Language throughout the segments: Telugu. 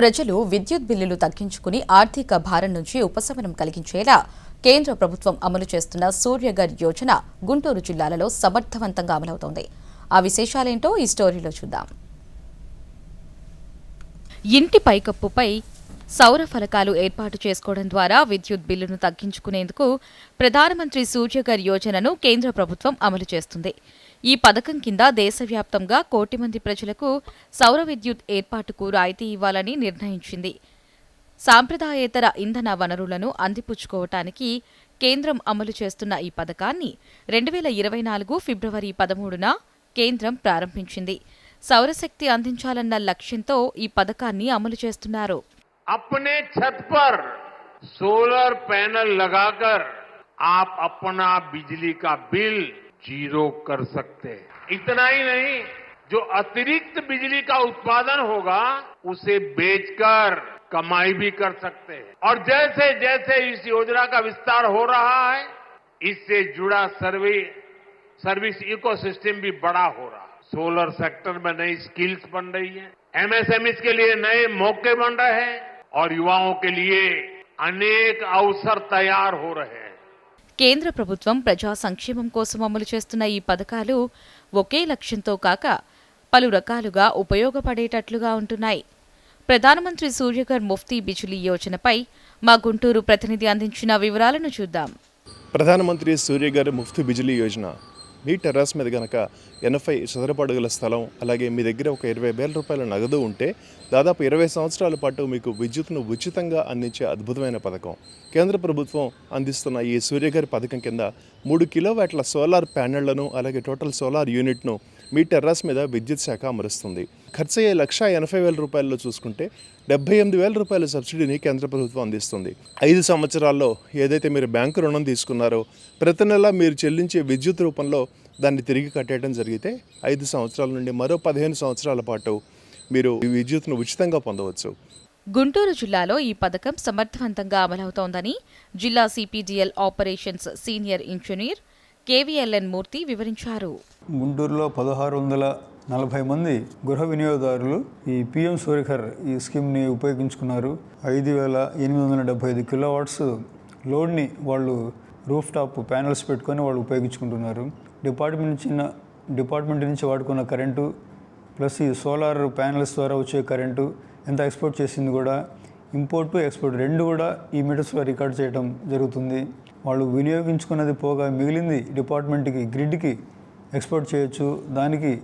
ప్రజలు విద్యుత్ బిల్లులు తగ్గించుకుని ఆర్థిక భారం నుంచి ఉపశమనం కలిగించేలా కేంద్ర ప్రభుత్వం అమలు చేస్తున్న సూర్యగర్ యోజన గుంటూరు జిల్లాలలో సమర్థవంతంగా అమలవుతోంది. ఆ విశేషాలేంటో ఈ స్టోరీలో చూద్దాం. ఇంటి పైకప్పుపై సౌర ఫలకాలు ఏర్పాటు చేసుకోవడం ద్వారా విద్యుత్ బిల్లును తగ్గించుకునేందుకు ప్రధానమంత్రి సూర్యగర్ యోజనను కేంద్ర ప్రభుత్వం అమలు చేస్తుంది. ఈ పథకం కింద దేశవ్యాప్తంగా కోటి మంది ప్రజలకు సౌర విద్యుత్ ఏర్పాటుకు రాయితీ ఇవ్వాలని నిర్ణయించింది. సాంప్రదాయేతర ఇంధన వనరులను అందిపుచ్చుకోవటానికి కేంద్రం అమలు చేస్తున్న ఈ పథకాన్ని రెండు వేల ఇరవై నాలుగు ఫిబ్రవరి పదమూడున కేంద్రం ప్రారంభించింది. సౌరశక్తి అందించాలన్న లక్ష్యంతో ఈ పథకాన్ని అమలు చేస్తున్నారు. अपने छत पर सोलर पैनल लगाकर आप अपना बिजली का बिल ज़ीरो कर सकते हैं। इतना ही नहीं, जो अतिरिक्त बिजली का उत्पादन होगा, उसे बेचकर कमाई भी कर सकते हैं। और जैसे जैसे इस योजना का विस्तार हो रहा है, इससे जुड़ा सर्विस सर्विस इकोसिस्टम भी बड़ा हो रहा है। सोलर सेक्टर में नई स्किल्स बन रही है। एमएसएमई के लिए नए मौके बन रहे हैं। और युवाओं के लिए अनेक अवसर तैयार हो रहे हैं కేంద్ర ప్రభుత్వం ప్రజా సంక్షేమం కోసం అమలు చేస్తున్న ఈ పథకాలు ఒకే లక్ష్యంతో కాక పలు రకాలుగా ఉపయోగపడేటట్లుగా ఉంటున్నాయి ప్రధానమంత్రి సూర్యగర్ ముఫ్తీ బిజులీ యోజనపై మా గుంటూరు ప్రతినిధి అందించిన వివరాలను చూద్దాం ప్రధానమంత్రి సూర్య గారి ముఫ్తీ బిజిలీ యోజన మీ టెర్రస్ మీద కనుక ఎనభై చదరపడుగుల స్థలం అలాగే మీ దగ్గర ఒక ఇరవై వేల రూపాయల నగదు ఉంటే దాదాపు ఇరవై సంవత్సరాల పాటు మీకు విద్యుత్ను ఉచితంగా అందించే అద్భుతమైన పథకం. కేంద్ర ప్రభుత్వం అందిస్తున్న ఈ సూర్యగారి పథకం కింద మూడు కిలోవాట్ల సోలార్ ప్యానెళ్ళను అలాగే టోటల్ సోలార్ యూనిట్ను మీ టెర్రస్ మీద విద్యుత్ శాఖ అమరుస్తుంది. ఖర్చు అయ్యే లక్ష ఎనభై వేల రూపాయల్లో చూసుకుంటే డెబ్బై ఎనిమిది వేల రూపాయల సబ్సిడీని కేంద్ర ప్రభుత్వం అందిస్తుంది. ఐదు సంవత్సరాల్లో ఏదైతే మీరు బ్యాంకు రుణం తీసుకున్నారో ప్రతి నెల మీరు చెల్లించే విద్యుత్ రూపంలో దాన్ని తిరిగి కట్టేయడం జరిగితే ఐదు సంవత్సరాల నుండి మరో పదిహేను సంవత్సరాల పాటు మీరు ఈ విద్యుత్ను ఉచితంగా పొందవచ్చు. గుంటూరు జిల్లాలో ఈ పథకం సమర్థవంతంగా అమలవుతోందని జిల్లా CPDL operations senior engineer KVLN Murthy వివరించారు. గుంటూరులో పదహారు వందల నలభై మంది గృహ వినియోగదారులు ఈ పిఎం సూర్యకర్ ఈ స్కీమ్ని ఉపయోగించుకున్నారు. ఐదు వేల ఎనిమిది వందల డెబ్బై ఐదు కిలోవాట్స్ లోడ్ని వాళ్ళు రూఫ్ టాప్ ప్యానల్స్ పెట్టుకొని వాళ్ళు ఉపయోగించుకుంటున్నారు. డిపార్ట్మెంట్ నుంచి డిపార్ట్మెంట్ నుంచి వాడుకున్న కరెంటు ప్లస్ ఈ సోలార్ ప్యానల్స్ ద్వారా వచ్చే కరెంటు ఎంత ఎక్స్పోర్ట్ చేసింది కూడా ఇంపోర్ట్ ఎక్స్పోర్ట్ రెండు కూడా ఈ మీటర్స్లో రికార్డ్ చేయడం జరుగుతుంది. వాళ్ళు వినియోగించుకున్నది పోగా మిగిలింది డిపార్ట్మెంట్కి గ్రిడ్కి ఎక్స్పోర్ట్ చేయొచ్చు. దానికి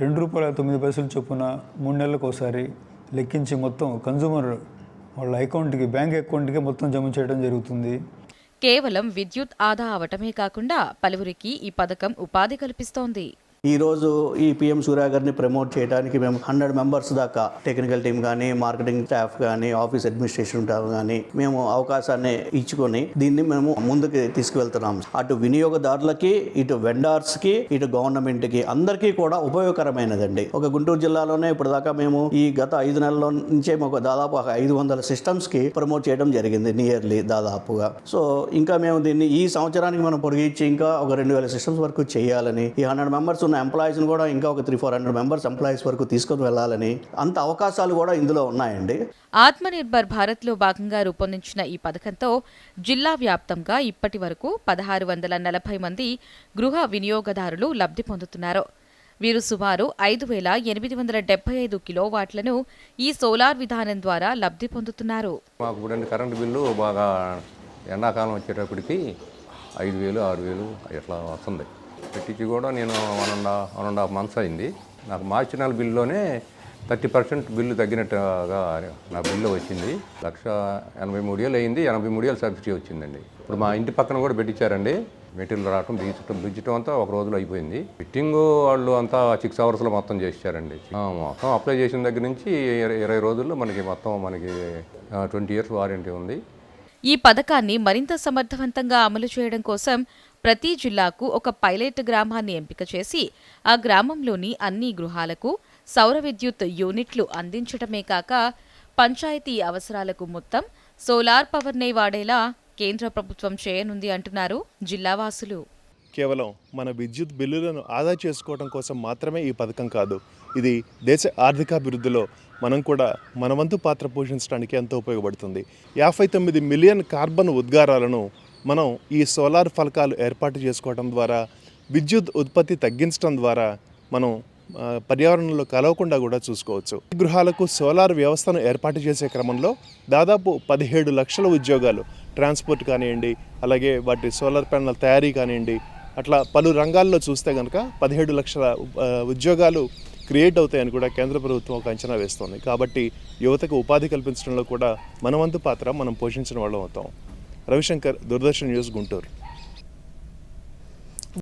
రెండు రూపాయల తొమ్మిది పైసలు చొప్పున మూడు నెలలకు ఒకసారి లెక్కించి మొత్తం కన్జ్యూమర్ వాళ్ళ అకౌంట్కి బ్యాంక్ అకౌంట్కి మొత్తం జమ చేయడం జరుగుతుంది. కేవలం విద్యుత్ ఆదా అవటమే కాకుండా పలువురికి ఈ పథకం ఉపాధి కల్పిస్తోంది. ఈరోజు ఈ పిఎం సూర్య గారిని ప్రమోట్ చేయడానికి మేము హండ్రెడ్ మెంబర్స్ దాకా టెక్నికల్ టీం కానీ మార్కెటింగ్ స్టాఫ్ కానీ ఆఫీస్ అడ్మినిస్ట్రేషన్ స్టాఫ్ కానీ మేము అవకాశాన్ని ఇచ్చుకొని దీన్ని మేము ముందుకు తీసుకువెళ్తున్నాం. అటు వినియోగదారులకి ఇటు వెండార్స్కి ఇటు గవర్నమెంట్కి అందరికీ కూడా ఉపయోగకరమైనదండి. ఒక గుంటూరు జిల్లాలోనే ఇప్పుడు దాకా మేము ఈ గత ఐదు నెలల నుంచే మాకు దాదాపు ఒక ఐదు వందల సిస్టమ్స్కి ప్రమోట్ చేయడం జరిగింది నియర్లీ దాదాపుగా. సో ఇంకా మేము దీన్ని ఈ సంవత్సరానికి మనం పొడిగించి ఇంకా ఒక రెండు వేల సిస్టమ్స్ వరకు చేయాలని ఈ హండ్రెడ్ మెంబర్స్ ఉన్న ఎంప్లాయీస్ని కూడా ఇంకా ఒక three four hundred members employees వరకు తీసుకొని వెళ్ళాలని అంత అవకాశాలు కూడా ఇందులో ఉన్నాయండి. ఆత్మనిర్భర్ భారత్లో భాగంగా రూపొందించిన ఈ పథకంతో జిల్లా వ్యాప్తంగా ఇప్పటి వరకు పదహారు వందల నలభై మంది గృహ వినియోగదారులు లబ్ధి పొందుతున్నారు. వీరు సుమారు ఐదు వేల ఎనిమిది వందల డెబ్బై ఐదు కిలోవాట్లను ఈ సోలార్ విధానం ద్వారా లబ్ధి పొందుతున్నారు. మాకు ఇప్పుడు కరెంటు బిల్లు బాగా ఎండాకాలం వచ్చేటప్పటికి ఐదు వేలు ఆరు వేలు ఇట్లా వస్తుంది. పెట్టించి కూడా నేను one and one and half months అయింది. నాకు మార్చి నెల బిల్లులోనే థర్టీ పర్సెంట్ బిల్లు తగ్గినట్టుగా నా బిల్లు వచ్చింది. లక్ష ఎనభై మూడు వేలు అయింది. ఎనభై మూడు వేలు సబ్సిడీ వచ్చిందండి. ఇప్పుడు మా ఇంటి పక్కన కూడా పెట్టించారండి. మెటీరియల్ రావటం బిగించడం బిగించడం అంతా ఒక రోజులో అయిపోయింది. ఫిట్టింగ్ వాళ్ళు అంతా సిక్స్ అవర్స్లో మొత్తం చేశారండి మొత్తం అప్లై చేసిన దగ్గర నుంచి ఇరవై ఇరవై రోజుల్లో మనకి మొత్తం మనకి ట్వంటీ ఇయర్స్ వారంటీ ఉంది. ఈ పథకాన్ని మరింత సమర్థవంతంగా అమలు చేయడం కోసం ప్రతి జిల్లాకు ఒక పైలట్ గ్రామాన్ని ఎంపిక చేసి ఆ గ్రామంలోని అన్ని గృహాలకు సౌర విద్యుత్ యూనిట్లు అందించడమే కాక పంచాయతీ అవసరాలకు మొత్తం సోలార్ పవర్నే వాడేలా కేంద్ర ప్రభుత్వం చేయనుంది అంటున్నారు జిల్లావాసులు కేవలం మన విద్యుత్ బిల్లులను ఆదా చేసుకోవడం కోసం మాత్రమే ఈ పథకం కాదు ఇది దేశ ఆర్థికాభివృద్ధిలో మనం కూడా మన వంతు పాత్ర పోషించడానికి ఎంతో ఉపయోగపడుతుంది. యాభై తొమ్మిది మిలియన్ కార్బన్ ఉద్గారాలను మనం ఈ సోలార్ ఫలకాలు ఏర్పాటు చేసుకోవడం ద్వారా విద్యుత్ ఉత్పత్తి తగ్గించడం ద్వారా మనం పర్యావరణంలో కలవకుండా కూడా చూసుకోవచ్చు. గృహాలకు సోలార్ వ్యవస్థను ఏర్పాటు చేసే క్రమంలో దాదాపు పదిహేడు లక్షల ఉద్యోగాలు ట్రాన్స్పోర్ట్ కానివ్వండి అలాగే వాటి సోలార్ ప్యానల్ తయారీ కానివ్వండి అట్లా పలు రంగాల్లో చూస్తే కనుక పదిహేడు లక్షల ఉద్యోగాలు క్రియేట్ అవుతాయని కూడా కేంద్ర ప్రభుత్వం ఒక అంచనా వేస్తోంది. కాబట్టి యువతకు ఉపాధి కల్పించడంలో కూడా మన వంతు పాత్ర మనం పోషించిన వాళ్ళం అవుతాం. రవిశంకర్ దూరదర్శన్ న్యూస్ గుంటూరు.